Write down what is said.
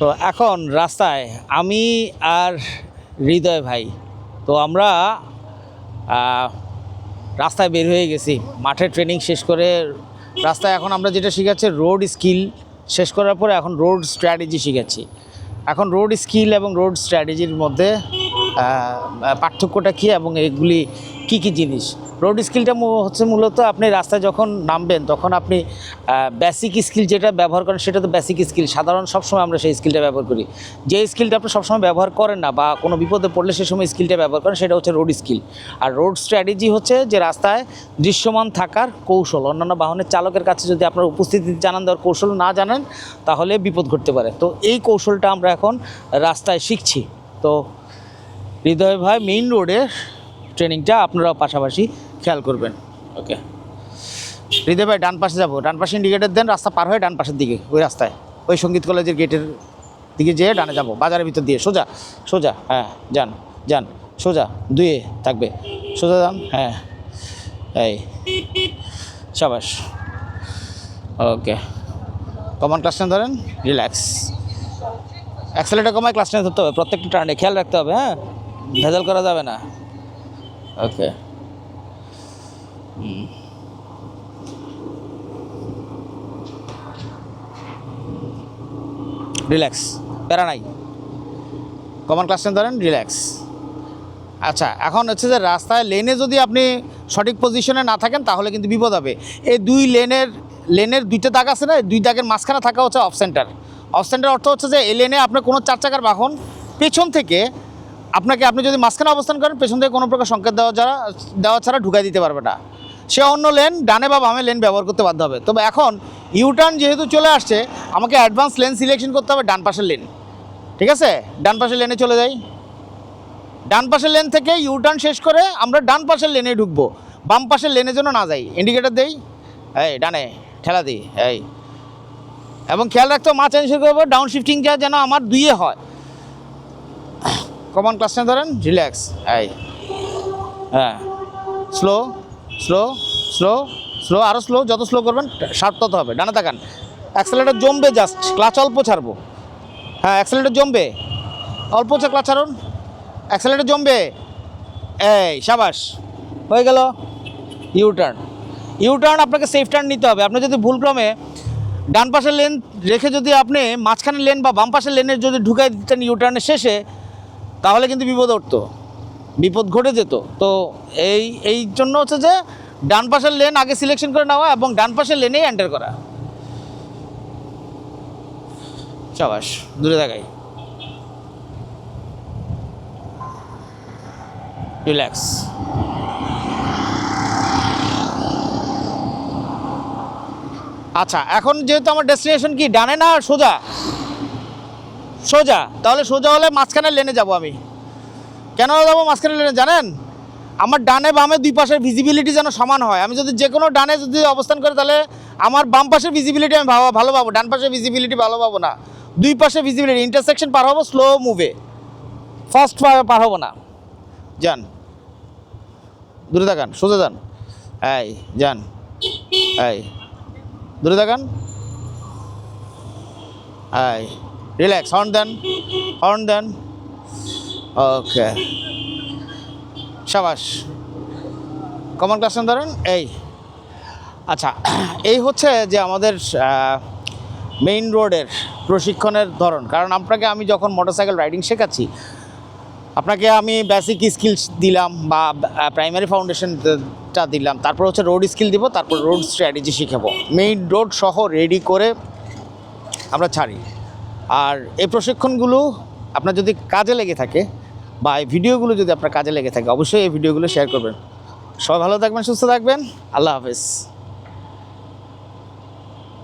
তো এখন রাস্তায় আমি আর হৃদয় ভাই, তো আমরা রাস্তায় বের হয়ে গেছি। মাঠে ট্রেনিং শেষ করে রাস্তায় এখন আমরা যেটা শিখাচ্ছি রোড স্কিল শেষ করার পরে এখন রোড স্ট্র্যাটেজি শিখাচ্ছি। এখন রোড স্কিল এবং রোড স্ট্র্যাটেজির মধ্যে পার্থক্যটা কী এবং এগুলি কী কী জিনিস? রোড স্কিলটা হচ্ছে মূলত আপনি রাস্তায় যখন নামবেন, তখন আপনি বেসিক স্কিল যেটা ব্যবহার করেন সেটা তো বেসিক স্কিল সাধারণ সবসময় আমরা সেই স্কিলটা ব্যবহার করি। যে স্কিলটা আপনি সবসময় ব্যবহার করেন না বা কোনো বিপদে পড়লে সে সময় স্কিলটা ব্যবহার করেন, সেটা হচ্ছে রোড স্কিল আর রোড স্ট্র্যাটেজি হচ্ছে যে রাস্তায় দৃশ্যমান থাকার কৌশল। অন্যান্য বাহনের চালকের কাছে যদি আপনার উপস্থিতি জানান দেওয়ার কৌশল না জানেন, তাহলে বিপদ ঘটতে পারে। তো এই কৌশলটা আমরা এখন রাস্তায় শিখছি। তো হৃদয় ভাই মেইন রোডের ট্রেনিংটা আপনারা পাশাপাশি খেয়াল করবেন। ওকে হৃদয় ভাই, ডান পাশে যাব। ডান পাশে ইন্ডিকেটার দেন, রাস্তা পার হয়ে ডান পাশের দিকে, ওই রাস্তায়। ওই সংগীত কলেজের গেটের দিকে যেয়ে ডানে যাব। বাজারের ভিতর দিয়ে। সোজা সোজা হ্যাঁ যান যান, সোজা দুয়ে থাকবে। সোজা যান হ্যাঁ এই, সাবাস। ওকে কমন ক্লাস টেন ধরেন রিল্যাক্স অ্যাক্সেলেটার কমায় ক্লাস টেন ধরতে হবে। প্রত্যেকটা টার্নে খেয়াল রাখতে হবে হ্যাঁ। ভেজাল করা যাবে না? ওকে রিল্যাক্স প্যারা নাই। কমন ক্লাস ধরেন রিল্যাক্স আচ্ছা এখন হচ্ছে যে রাস্তায় লেনে যদি আপনি সঠিক পজিশনে না থাকেন তাহলে কিন্তু বিপদ হবে। এই দুই লেনের লেনের দুইটা দাগ আছে না? দুই দাগের মাঝখানে থাকা হচ্ছে অফ সেন্টার অফ সেন্টার অর্থ হচ্ছে যে এই লেনে আপনার কোনো চার চাকার বাহন পেছন থেকে আপনাকে আপনি যদি মাঝখানে অবস্থান করেন, পেছন থেকে কোনো প্রকার সংকেত দেওয়া ছাড়া দেওয়া ছাড়া ঢুকাই দিতে পারবে না। সে অন্য লেন, ডানে বা বামে লেন ব্যবহার করতে বাধ্য হবে। তবে এখন ইউটার্ন যেহেতু চলে আসছে, আমাকে অ্যাডভান্স লেন সিলেকশন করতে হবে ডান পাশের লেন। ঠিক আছে? ডান পাশের লেনে চলে যাই। ডান পাশের লেন থেকে ইউটার্ন শেষ করে আমরা ডান পাশের লেনে ঢুকবো। বাম পাশের লেনের জন্য না যাই। ইন্ডিকেটার দেই। এই, ডানে, ঠেলা দিই। এই। এবং খেয়াল রাখতে মাছ এনশিওর করব ডাউন শিফটিংটা যেন আমার দুইয়ে হয়। কমন ক্লাস নিয়ে ধরেন, রিল্যাক্স, এই। হ্যাঁ। স্লো স্লো স্লো স্লো আরও স্লো, যত স্লো করবেন শার্প তত হবে। ডানে তাকান। অ্যাক্সেলেটার জমবে জাস্ট ক্লাচ অল্প ছাড়বো। হ্যাঁ অ্যাক্সেলেটার জমবে। অল্প চা ক্লাচ ছাড়ুন। অ্যাক্সেলেটার জমবে। এই, সাবাস, হয়ে গেল। ইউ টার্ন ইউ টার্ন আপনাকে সেফ টার্ন নিতে হবে। আপনি যদি ভুলক্রমে ডান পাশের লেন রেখে যদি আপনি মাঝখানের লেন বা বাম পাশের লেনের যদি ঢুকাই দিতেন ইউ টার্নের শেষে তাহলে কিন্তু বিপদ উঠতো। বিপদ ঘটে যেত। তো এই এই জন্য হচ্ছে যে ডান পাশের লেন আগে সিলেকশন করে নেওয়া এবং ডান পাশের লেনেই এন্টার করা। সাবাস, দূরে দেখাই রিল্যাক্স আচ্ছা এখন যেহেতু আমার ডেস্টিনেশন কি, ডানে না সোজা? সোজা। তাহলে সোজা হলে মাঝখানে লেনে যাব আমি। কেন যাব মাঝখানে লেনে জানেন? আমার ডানে বামে দুই পাশের ভিজিবিলিটি যেন সমান হয়। আমি যদি যে কোনো ডানে যদি অবস্থান করি, তাহলে আমার বাম পাশের ভিজিবিলিটি আমি ভালো পাবো। ডান পাশের ভিজিবিলিটি ভালো পাবো না। দুই পাশে ভিজিবিলিটি ইন্টারসেকশন পার হব স্লো মুভে ফার্স্ট পার হব না। যান। দূরে তাকান, সোজা যান। এই যান। এই, দূরে তাকান। এই রিল্যাক্স হর্ন দেন হর্ন দেন ওকে সাবাস কমন ক্লাস ধরেন, এই। আচ্ছা এই হচ্ছে যে আমাদের মেইন রোডের প্রশিক্ষণের ধরন। কারণ আপনাকে আমি যখন মোটরসাইকেল রাইডিং শেখাচ্ছি, আপনাকে আমি বেসিক স্কিলস দিলাম বা প্রাইমারি ফাউন্ডেশনটা দিলাম। তারপর হচ্ছে রোড স্কিল দিব, তারপর রোড স্ট্র্যাটেজি শিখাবো। মেইন রোড সহ রেডি করে আমরা ছাড়ি। আর এই প্রশিক্ষণগুলো আপনার যদি কাজে লেগে থাকে বা এই ভিডিওগুলো যদি আপনার কাজে লেগে থাকে, অবশ্যই এই ভিডিওগুলো শেয়ার করবেন। সবাই ভালো থাকবেন, সুস্থ থাকবেন। আল্লাহ হাফেজ।